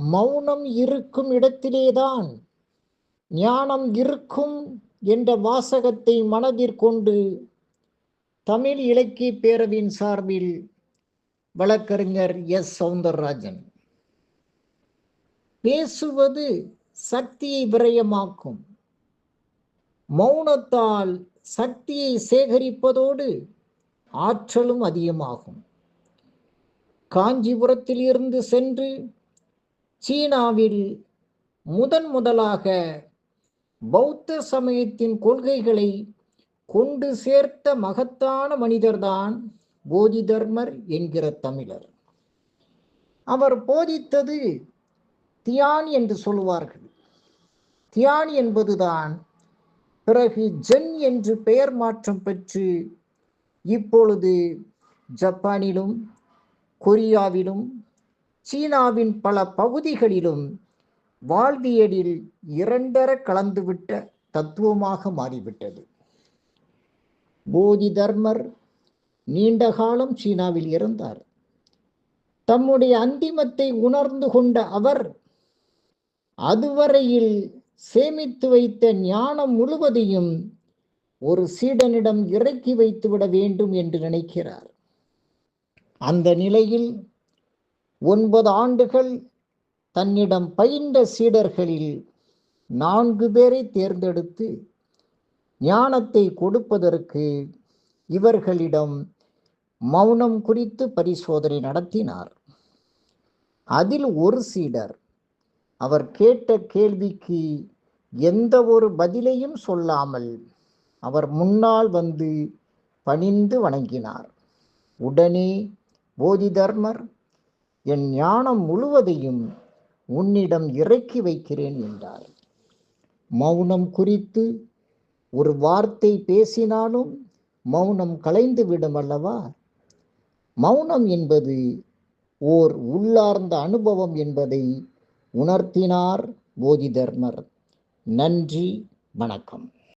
மௌனம் இருக்கும் இடத்திலேதான் ஞானம் இருக்கும் என்ற வாசகத்தை மனதிற்கொண்டு தமிழ் இலக்கிய பேரவையின் சார்பில் வழக்கறிஞர் எஸ். சவுந்தரராஜன். பேசுவது சக்தியை விரயமாக்கும். மௌனத்தால் சக்தியை சேகரிப்பதோடு ஆற்றலும் அதிகமாகும். காஞ்சிபுரத்தில் இருந்து சென்று சீனாவில் முதன் முதலாக பௌத்த சமயத்தின் கொள்கைகளை கொண்டு சேர்த்த மகத்தான மனிதர்தான் போதி தர்மர் என்கிற தமிழர். அவர் போதித்தது தியான் என்று சொல்லுவார்கள். தியான் என்பதுதான் பிறகு ஜென் என்று பெயர் மாற்றம் பெற்று இப்பொழுது ஜப்பானிலும் கொரியாவிலும் சீனாவின் பல பகுதிகளிலும் வாழ்வியலில் இரண்டர கலந்துவிட்ட தத்துவமாக மாறிவிட்டது. போதி தர்மர் நீண்ட காலம் சீனாவில் இருந்தார். தம்முடைய அந்திமத்தை உணர்ந்து கொண்ட அவர் அதுவரையில் சேமித்து வைத்த ஞானம் முழுவதையும் ஒரு சீடனிடம் இறக்கி வைத்துவிட வேண்டும் என்று நினைக்கிறார். அந்த நிலையில் ஒன்பது ஆண்டுகள் தன்னிடம் பயின்ற சீடர்களில் நான்கு பேரை தேர்ந்தெடுத்து ஞானத்தை கொடுப்பதற்கு இவர்களிடம் மௌனம் குறித்து பரிசோதனை நடத்தினார். அதில் ஒரு சீடர் அவர் கேட்ட கேள்விக்கு எந்த ஒரு பதிலையும் சொல்லாமல் அவர் முன்னால் வந்து பணிந்து வணங்கினார். உடனே போதி தர்மர் என் ஞானம் முழுவதையும் உன்னிடம் இறக்கி வைக்கிறேன் என்றார். மௌனம் குறித்து ஒரு வார்த்தை பேசினாலும் மௌனம் கலைந்து விடும் அல்லவா? மௌனம் என்பது ஓர் உள்ளார்ந்த அனுபவம் என்பதை உணர்த்தினார் போதி தர்மர். நன்றி வணக்கம்.